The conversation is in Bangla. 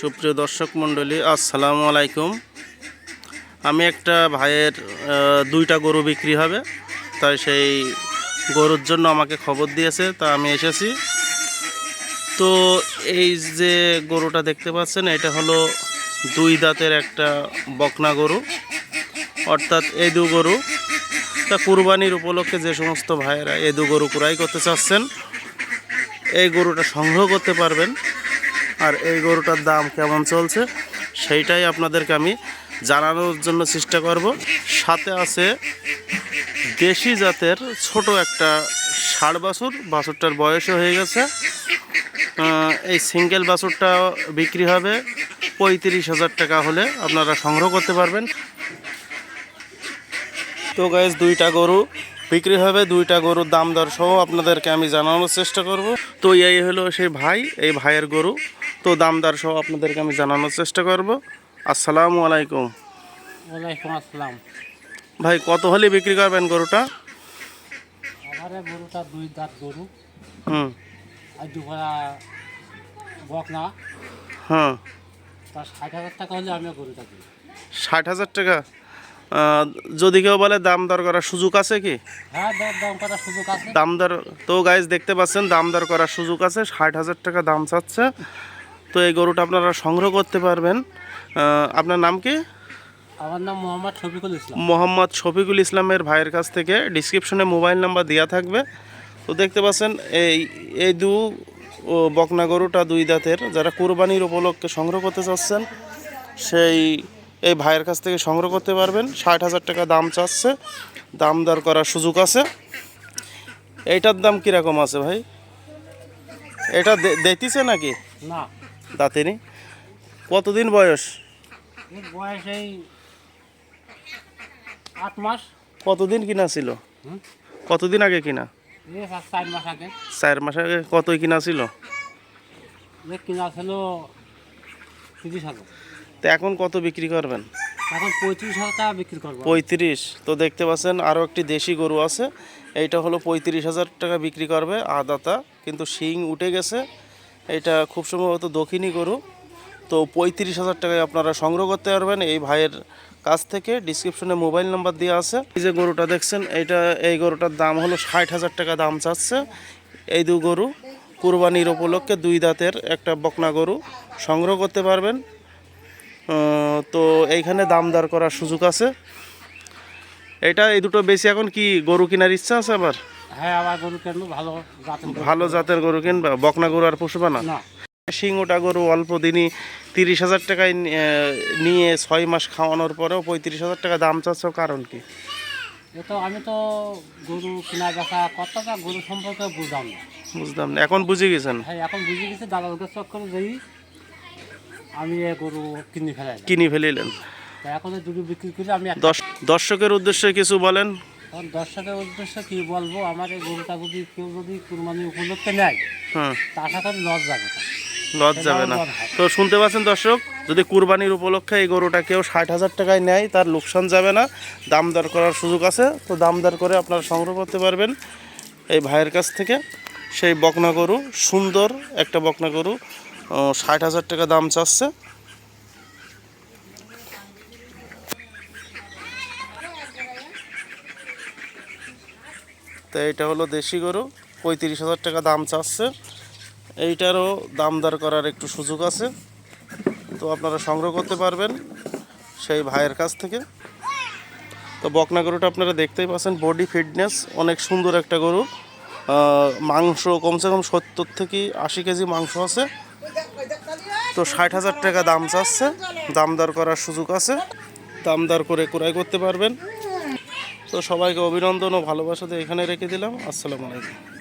সুপ্রিয় দর্শক মণ্ডলী, আসসালামু আলাইকুম। আমি একটা ভাইয়ের দুইটা গরু বিক্রি হবে, তাই সেই গরুর জন্য আমাকে খবর দিয়েছে, তা আমি এসেছি। তো এই যে গরুটা দেখতে পাচ্ছেন, এটা হলো দুই দাঁতের একটা বকনা গরু, অর্থাৎ এদু গরু। তা কুরবানির উপলক্ষে যে সমস্ত ভাইয়েরা এদু গরু ক্রয় করতে চাচ্ছেন, এই গরুটা সংগ্রহ করতে পারবেন। আর এই গরুটার দাম কেমন চলছে সেইটাই আপনাদেরকে আমি জানানোর জন্য চেষ্টা করব। সাথে আছে দেশি জাতের ছোট একটা ষাড় বাছুর, বাছুরটার বয়সও হয়ে গেছে। এই সিঙ্গেল বাছুরটা বিক্রি হবে। পঁয়ত্রিশ হাজার টাকা হলে আপনারা সংগ্রহ করতে পারবেন। তো গাইজ দুইটা গরু বিক্রি হবে দুইটা গরুর দাম দর সহ আপনাদেরকে আমি জানানোর চেষ্টা করব। তো এই হলো সেই ভাই এই ভাইয়ের গরু। তো দাম দর সহ আপনাদেরকে আমি জানানোর চেষ্টা করব। আসসালামু আলাইকুম। ওয়ালাইকুম আসসালাম। ভাই কত হলে বিক্রি করবেন গরুটা? আমার গরুটা দুই দাঁত গরু। হুম। আর দুপুরা বকনা। হ্যাঁ। তার ষাট হাজার টাকা হলে আমি গরুটা দিই ষাট হাজার টাকা? যদি কেউ বলে দাম দর করার সুযোগ আছে কি? হ্যাঁ দাম দর তো গাইজ দেখতে পাচ্ছেন দাম দর করার সুযোগ আছে ষাট হাজার টাকা দাম চাচ্ছে। তো এই গরুটা আপনারা সংগ্রহ করতে পারবেন। আপনার নাম কি? আমার নাম মোহাম্মদ শফিকুল ইসলাম। মোহাম্মদ শফিকুল ইসলামের ভাইয়ের কাছ থেকে ডিসক্রিপশনে মোবাইল নাম্বার দেওয়া থাকবে। তো দেখতে পাচ্ছেন এই এই দু বকনা গরুটা দুই দাঁতের। যারা কোরবানির উপলক্ষে সংগ্রহ করতে চাচ্ছেন সেই এই ভাইয়ের কাছ থেকে সংগ্রহ করতে পারবেন। ষাট হাজার টাকা দাম চাচ্ছে। দাম দর করার সুযোগ আছে। এইটার দাম কীরকম আছে ভাই? এটা দেখতেছে নাকি? না। দাঁতেনি কতদিন বয়স? বয়স এই আট মাস। কতদিন কিনা ছিল? কতদিন আগে কিনা? চার মাস আগে। চার মাস আগে কতই কিনা ছিল? কিনা ছিল তিরিশ হাজার। তো এখন কত বিক্রি করবেন? এখন পঁয়ত্রিশ হাজার টাকা বিক্রি করব। পঁয়ত্রিশ। তো দেখতে পাচ্ছেন আরও একটি দেশি গরু আছে। এইটা হলো পঁয়ত্রিশ হাজার টাকা বিক্রি করবে আদাতা। কিন্তু শিং উঠে গেছে। এটা খুব সম্ভবত দক্ষিণী গরু। তো পঁয়ত্রিশ হাজার টাকায় আপনারা সংগ্রহ করতে পারবেন। এই ভাইয়ের কাছ থেকে ডিসক্রিপশনে মোবাইল নাম্বার দিয়ে আছে। এই যে গরুটা দেখছেন এইটা এই গরুটার দাম হলো ষাট হাজার টাকা দাম চাচ্ছে। এই দু গরু কুরবানির উপলক্ষে দুই দাঁতের একটা বকনা গরু সংগ্রহ করতে পারবেন। তো এইখানে দাম দর করার সুযোগ আছে। এটা এই দুটো বেশি এখন কি গরু কেনার ইচ্ছা আছে আবার? হ্যাঁ গরু কেন ভালো জাতের গরু। ভালো জাতের গরু কিনবা বকনা গরু আর পুষবা না? না। সিংহটা গরু অল্প দিনই তিরিশ হাজার টাকায় নিয়ে ছয় মাস খাওয়ানোর পরেও পঁয়ত্রিশ হাজার টাকা দাম চাচ্ছ কারণ কি? তো আমি তো গরু কেনা বেচা কতটা গরু সম্পর্কে বুঝলাম না। বুঝলাম না। এখন বুঝে গেছেন? হ্যাঁ এখন বুঝে গেছি চক্করে যাই আমি গরু কিনে ফেলাই কিনে ফেলিলেন এখন দুটো বিক্রি করে আমি দর্শকের উদ্দেশ্যে কিছু বলেন। এখন দর্শকের উদ্দেশ্যে কি বলব আমার এই গরুটা যদি কেউ যদি কুরবানি উপলক্ষে নেয় তা আশা করি লস যাবে। লজ যাবে না। তো শুনতে পাচ্ছেন দর্শক যদি কুরবানির উপলক্ষে এই গরুটা কেউ ষাট হাজার টাকায় নেয় তার লোকসান যাবে না। দাম দর করার সুযোগ আছে। তো দাম দর করে আপনারা সংগ্রহ করতে পারবেন এই ভাইয়ের কাছ থেকে। সেই বকনা গরু সুন্দর একটা বকনা গরু। ষাট হাজার টাকা দাম চাচ্ছে। তো এটা হলো দেশি গরু, পঁয়ত্রিশ হাজার টাকা দাম চাচ্ছে। এইটারও দাম দর করার একটু সুযোগ আছে। তো আপনারা সংগ্রহ করতে পারবেন সেই ভাইয়ের কাছ থেকে। তো বকনা গরুটা আপনারা দেখতেই পাচ্ছেন বডি ফিটনেস অনেক সুন্দর একটা গরু। মাংস কমসে কম সত্তর থেকে আশি কেজি মাংস আছে। তো ষাট হাজার টাকা দাম চাচ্ছে। দামদার করার সুযোগ আছে। দামদার করে ক্রয় করতে পারবেন। তো সবাইকে অভিনন্দন ও ভালোবাসাতে এখানে রেখে দিলাম। আসসালামু আলাইকুম।